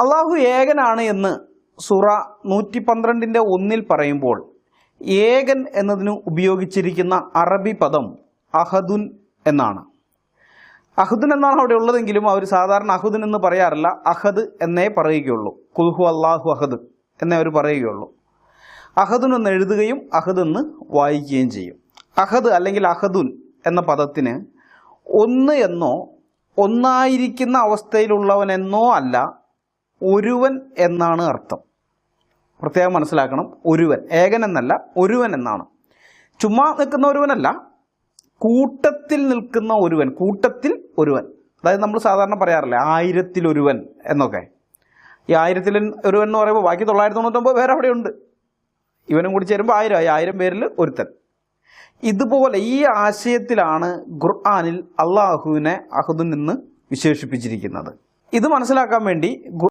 അള്ളാഹു ഏകനാണ് എന്ന് സുറ നൂറ്റി പന്ത്രണ്ടിന്റെ ഒന്നിൽ പറയുമ്പോൾ ഏകൻ എന്നതിന് ഉപയോഗിച്ചിരിക്കുന്ന അറബി പദം അഹദുൻ എന്നാണ്. അഹദുൻ എന്നാണ് അവിടെ ഉള്ളതെങ്കിലും അവർ സാധാരണ അഹുദുൻ എന്ന് പറയാറില്ല അഹദ് എന്നേ പറയുകയുള്ളൂ. കുൽഹു അള്ളാഹു അഹദ് എന്നേ അവർ പറയുകയുള്ളൂ. അഹദുൻ എന്ന് എഴുതുകയും അഹദ് എന്ന് വായിക്കുകയും ചെയ്യും. അഹദ് അല്ലെങ്കിൽ അഹദുൻ എന്ന പദത്തിന് ഒന്ന് എന്നോ ഒന്നായിരിക്കുന്ന അവസ്ഥയിലുള്ളവനെന്നോ അല്ല ഒരുവൻ എന്നാണ് അർത്ഥം. പ്രത്യേകം മനസ്സിലാക്കണം ഒരുവൻ. ഏകൻ എന്നല്ല ഒരുവൻ എന്നാണ്. ചുമ്മാ നിൽക്കുന്ന ഒരുവനല്ല കൂട്ടത്തിൽ നിൽക്കുന്ന ഒരുവൻ കൂട്ടത്തിൽ ഒരുവൻ. അതായത് നമ്മൾ സാധാരണ പറയാറില്ലേ ആയിരത്തിൽ ഒരുവൻ എന്നൊക്കെ. ഈ ആയിരത്തിൽ ഒരുവൻ എന്ന് പറയുമ്പോൾ ബാക്കി തൊള്ളായിരത്തി തൊണ്ണൂറ്റൊമ്പത് പേര് അവിടെ ഉണ്ട്. ഇവനും കൂടി ചേരുമ്പോൾ ആയിരം ആയി ആയിരം പേരിൽ ഒരുത്തൻ. ഇതുപോലെ ഈ ആശയത്തിലാണ് ഖുർആാനിൽ അള്ളാഹുവിനെ അഹുദിൽ നിന്ന് വിശേഷിപ്പിച്ചിരിക്കുന്നത്. ഇത് മനസ്സിലാക്കാൻ വേണ്ടി